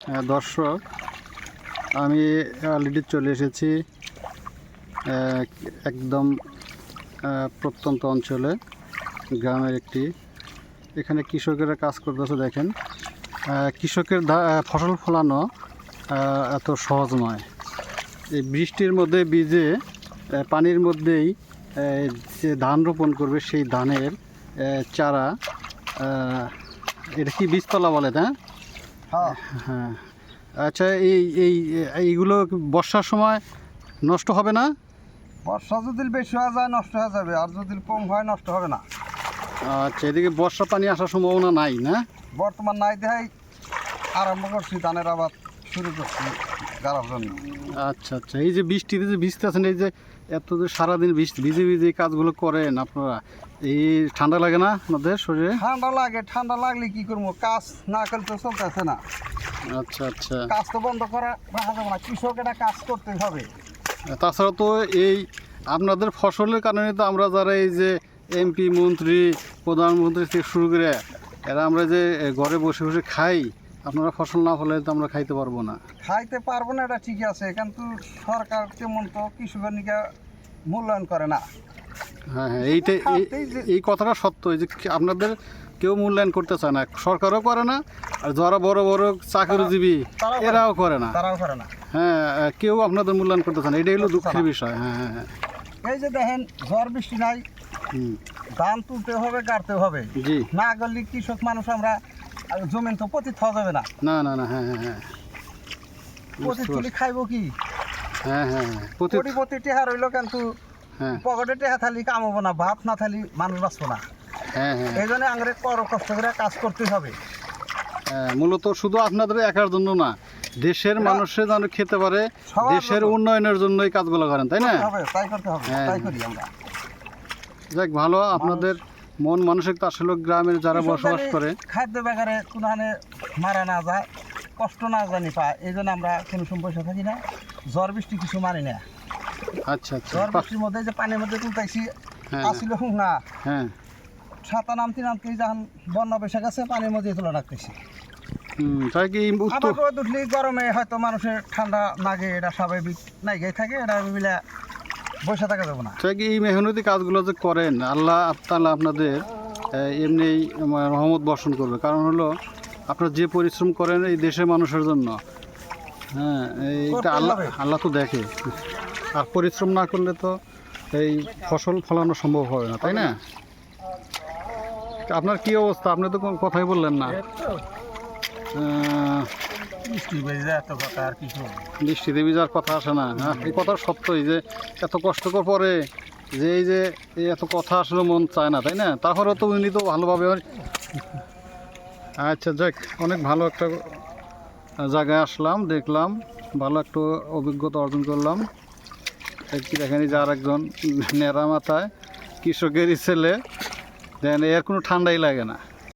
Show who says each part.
Speaker 1: হ্যাঁ, দর্শক আমি অলরেডি চলে এসেছি একদম প্রত্যন্ত অঞ্চলে গ্রামের একটি এখানে কৃষকেরা কাজ করতেছে দেখেন। কৃষকের ফসল ফলানো এত সহজ নয়। এই বৃষ্টির মধ্যে বীজে পানির মধ্যেই যে ধান রোপণ করবে সেই ধানের চারা এটা কি বীজতলা বলে
Speaker 2: হ্যাঁ
Speaker 1: হ্যাঁ আচ্ছা এই এই এইগুলো বর্ষার সময় নষ্ট হবে না?
Speaker 2: বর্ষা যদি বেশি হয়ে যায় নষ্ট হয়ে যাবে। আর যদি কম হয় নষ্ট হবে না।
Speaker 1: আচ্ছা এদিকে বর্ষা পানি আসার সম্ভাবনা নাই না?
Speaker 2: বর্তমান নাই দেখাই। আরম্ভ করছি ধানের আবাদ শুরু করছি। গাড়ার জন্য।
Speaker 1: আচ্ছা আচ্ছা। এই যে বৃষ্টিতে যে ভিজতে আছেন এই যে এত যে সারাদিন বৃষ্টি ভিজে ভিজে কাজগুলো করেন আপনারা এই ঠান্ডা লাগে না আপনাদের শরীরে?
Speaker 2: ঠান্ডা লাগে ঠান্ডা লাগলে কি করব? কাজ না করলে তো চলতেছে না।
Speaker 1: আচ্ছা আচ্ছা।
Speaker 2: কাজ তো বন্ধ করা রাখা যাবে না। কৃষক এটা কাজ করতে হবে।
Speaker 1: তাছাড়া তো এই আপনাদের ফসলের কারণে তো আমরা যারা এই যে এমপি মন্ত্রী প্রধানমন্ত্রী থেকে শুরু করে এরা আমরা যে ঘরে বসে বসে খাই আপনারা ফসল না ফলে তো আমরা খাইতে পারব না।
Speaker 2: খাইতে পারব না এটা ঠিকই আছে। কিন্তু সরকার তেমন তো কৃষকের নিকে মূল্যায়ন করে না।
Speaker 1: হ্যাঁ হ্যাঁ এইটা এই- কথাটা সত্য। এই যে আপনাদের কেউ মূল্যায়ন করতে চায় না। সরকারও করে না আর যারা বড় বড় চাকরিজীবী। এরাও করে না।
Speaker 2: তারাও করে না।
Speaker 1: হ্যাঁ কেউ আপনাদের মূল্যায়ন করতে চায় না। এটাই হলো দুঃখের বিষয়। হ্যাঁ হ্যাঁ হ্যাঁ।
Speaker 2: এই যে দেখেন ঝড় বৃষ্টি নাই। ধান তুলতে হবে গাড়তে হবে।
Speaker 1: জি।
Speaker 2: না করলে কৃষক মানুষ আমরা আর জমিন তো পতিত হওয়া যাবে না।
Speaker 1: না না না হ্যাঁ হ্যাঁ হ্যাঁ। বুঝতে
Speaker 2: তুলি খাইবো কি?
Speaker 1: হ্যাঁ হ্যাঁ হ্যাঁ প্রতি
Speaker 2: পতি টেহা রইল কিন্তু
Speaker 1: হ্যাঁ।
Speaker 2: পকেটে টেহা থালি কামাবো না ভাত না থালি মানুষ বাঁচবো না।
Speaker 1: হ্যাঁ হ্যাঁ।
Speaker 2: এই জন্য আংরে কর কষ্ট করে কাজ করতে হবে।
Speaker 1: হ্যাঁ, মূলত শুধু আপনাদের একার জন্য না দেশের মানুষে যেন খেতে পারে দেশের উন্নয়নের জন্য এই কাজগুলো করেন তাই না?
Speaker 2: তাই করতে হবে
Speaker 1: হ্যাঁ।
Speaker 2: তাই করি আমরা।
Speaker 1: যাক ভালো আপনাদের মন মানসিকতা আসলে গ্রামের যারা বসবাস করে।
Speaker 2: খাদ্য ব্যাগারে কোনখানে মারা না যায় কষ্ট না জানি পায় এই জন্য আমরা কোনো সময় বসে থাকি না। ঝড় বৃষ্টি কিছু মানি না।
Speaker 1: আচ্ছা আচ্ছা।
Speaker 2: ঝড় বৃষ্টির মধ্যে যে পানির মধ্যে তুলতেছি
Speaker 1: হ্যাঁ।
Speaker 2: আসিল না।
Speaker 1: হ্যাঁ।
Speaker 2: ছাতা নামতে নামতে যখন বন্যা বৈশাখ আছে পানির মধ্যে তুলে রাখতেছি।
Speaker 1: তাই কি
Speaker 2: আবার গরমে হয়তো মানুষের ঠান্ডা লাগে এটা স্বাভাবিক। নাই থাকে এটা মিলে বসে থাকা যাবে না।
Speaker 1: তাই এই মেহনতি কাজগুলো যে করেন আল্লাহ তাআলা আপনাদের এমনি রহমত বর্ষণ করবে। কারণ হলো আপনারা যে পরিশ্রম করেন এই দেশের মানুষের জন্য হ্যাঁ এইটা আল্লাহ আল্লাহ তো দেখে। আর পরিশ্রম না করলে তো এই ফসল ফলানো সম্ভব হবে না তাই না? আপনার কি অবস্থা? আপনি তো কোনো কথাই বললেন না। বৃষ্টিতে ভিজার কথা আসে না হ্যাঁ? এই কথা সত্যই যে এত কষ্টকর পরে যে এই যে এত কথা আসলে মন চায় না, তাই না? তারপরেও তো উনি তো ভালোভাবে আচ্ছা যাক, অনেক ভালো একটা জায়গায় আসলাম, দেখলাম, ভালো একটু অভিজ্ঞতা অর্জন করলাম। একটি দেখেন যে আর একজন নেড়া মাথায় কৃষকেরই ছেলে, দেন এর কোনো ঠান্ডাই লাগে না।